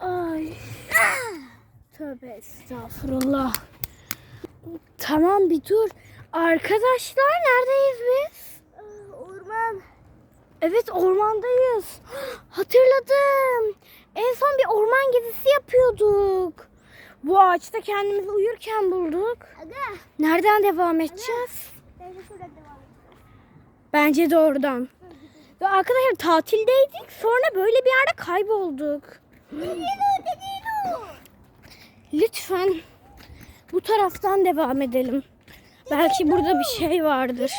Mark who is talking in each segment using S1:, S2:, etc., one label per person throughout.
S1: Ay. Tövbe estağfurullah. Tamam bir dur. Arkadaşlar neredeyiz biz?
S2: Orman.
S1: Evet ormandayız. Hatırladım. En son bir orman gezisi yapıyorduk. Bu ağaçta kendimizi uyurken bulduk.
S2: Aga.
S1: Nereden devam edeceğiz?
S2: Edelim.
S1: Bence de oradan. Arkadaşlar tatildeydik. Sonra böyle bir yerde kaybolduk. Lütfen bu taraftan devam edelim. Belki burada bir şey vardır.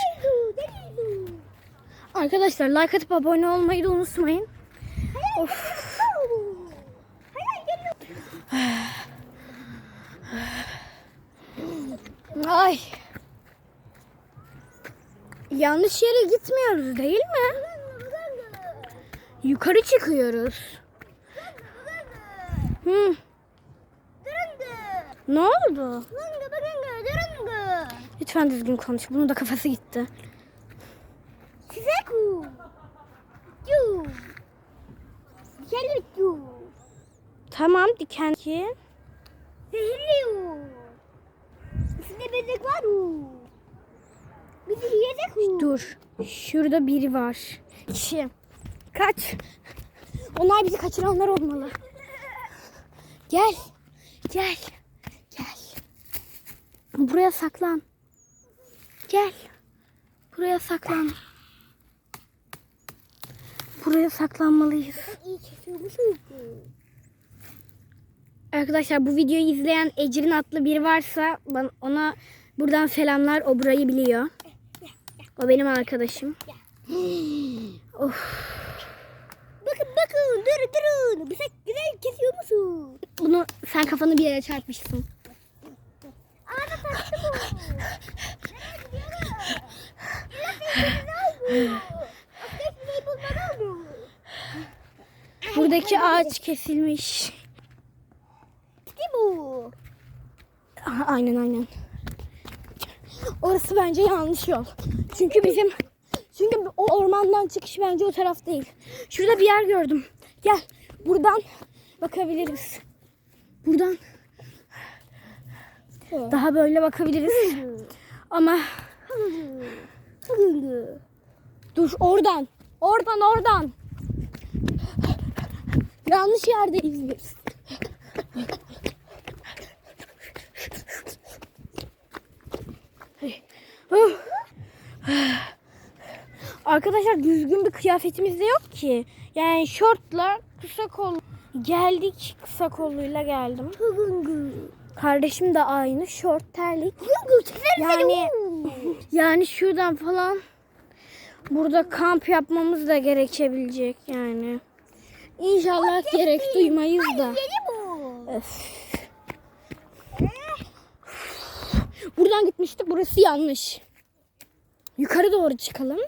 S1: Arkadaşlar like atıp abone olmayı da unutmayın. Of. Ay. Yanlış yere gitmiyoruz değil mi? Yukarı çıkıyoruz. Hı. Ne oldu? Lütfen düzgün konuş. Bunun da kafası gitti.
S2: Geliyor.
S1: Tamam diken ki.
S2: Zehirliyor. İçinde bebek var? Bizi yiyecek?
S1: Dur. Şurada biri var. Kişi. Kaç. Onlar bizi kaçıranlar olmalı. Gel. Gel. Gel. Buraya saklan. Gel. Buraya saklan. Buraya saklanmalıyız. Arkadaşlar bu videoyu izleyen Ecrin adlı biri varsa ona buradan selamlar. O burayı biliyor. O benim arkadaşım. of.
S2: Durun. Bize güzel kesiyor musun?
S1: Bunu sen kafanı bir yere çarpmışsın.
S2: Ana taktı bu.
S1: Buradaki ağaç kesilmiş.
S2: Gitti bu.
S1: Aynen aynen. Orası bence yanlış yol. Çünkü bizim çünkü o ormandan çıkış bence o taraf değil. Şurada bir yer gördüm. Gel buradan bakabiliriz. Buradan daha böyle bakabiliriz. Ama dur oradan. Oradan oradan. Yanlış yerdeyiz biz. Arkadaşlar düzgün bir kıyafetimiz de yok ki. Yani şortla kısa kol geldik kısa kolluyla geldim. Kardeşim de aynı şort terlik. Yani yani şuradan falan burada kamp yapmamız da gerekebilecek yani. İnşallah gerek duymayız da. Öf. Buradan gitmiştik. Burası yanlış. Yukarı doğru çıkalım.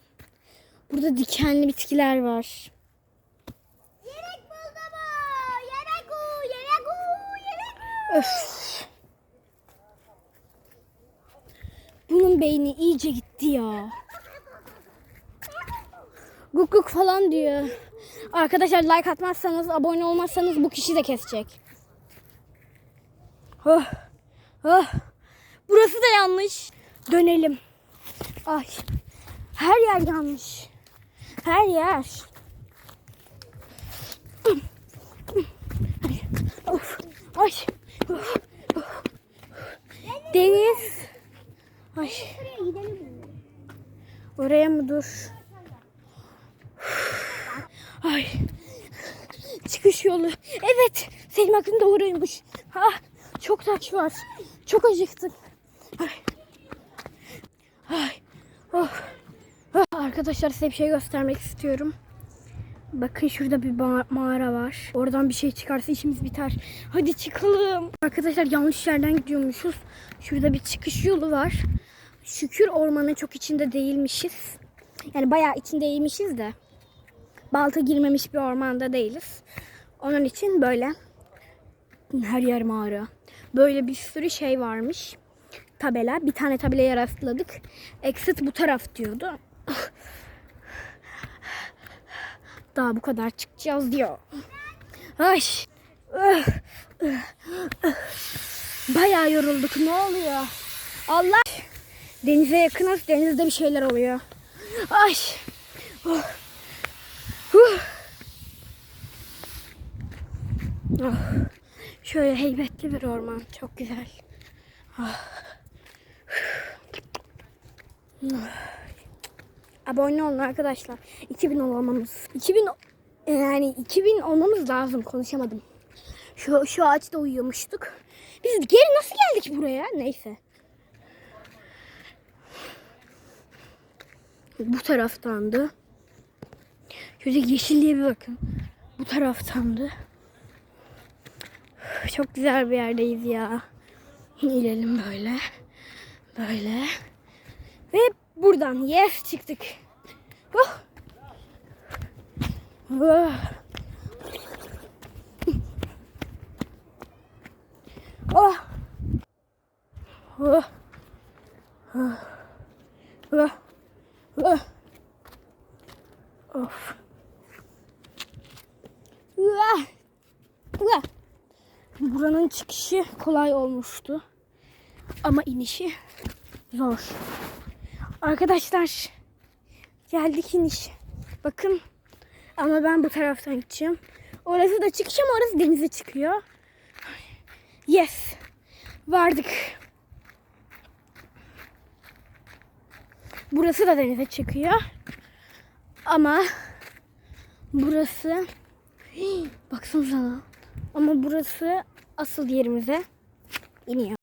S1: Burada dikenli bitkiler var. Öf. Bunun beyni iyice gitti ya. Guk guk falan diyor. Arkadaşlar like atmazsanız, abone olmazsanız bu kişi de kesecek. Oh. Oh. Burası da yanlış. Dönelim. Ay. Her yer yanlış. Her yer. Of. Ay. Deniz. Ay. Oraya mı dur? Ay. Çıkış yolu. Evet. Senin aklın doğruymuş. Ha, çok taş var. Çok acıktık. Ay. Ay. Oh. Ah, Arkadaşlar size bir şey göstermek istiyorum. Bakın şurada bir mağara var. Oradan bir şey çıkarsa işimiz biter. Hadi çıkalım. Arkadaşlar yanlış yerden gidiyormuşuz. Şurada bir çıkış yolu var. Şükür ormanın çok içinde değilmişiz. Yani bayağı içindeymişiz de. Balta girmemiş bir ormanda değiliz. Onun için böyle her yer mağara. Böyle bir sürü şey varmış. Tabela. Bir tane tabelaya rastladık. Exit bu taraf diyordu. Daha bu kadar çıkacağız diyor. Ay. Bayağı yorulduk. Ne oluyor? Allah. Denize yakınız. Denizde bir şeyler oluyor. Ay. Oh. Oh. Şöyle heybetli bir orman. Çok güzel. Ah. Abone olun arkadaşlar. 2000 olmamız. 2000 yani 2000 olmamız lazım. Konuşamadım. Şu şu ağaçta uyuyormuştuk. Biz geri nasıl geldik buraya? Neyse. Bu taraftandı. Şöyle yeşilliğe bir bakın. Bu taraftandı. Çok güzel bir yerdeyiz ya. İnelim böyle. Böyle. Ve buradan yes çıktık. Oh. Oh. Oh. Oh. Oh. Oh. Of. Buranın çıkışı kolay olmuştu. Ama inişi zor. Arkadaşlar geldik iniş. Bakın ama ben bu taraftan gideceğim. Orası da çıkış ama orası denize çıkıyor. Yes. Vardık. Burası da denize çıkıyor. Ama burası baksanıza. Ama burası asıl yerimize iniyor.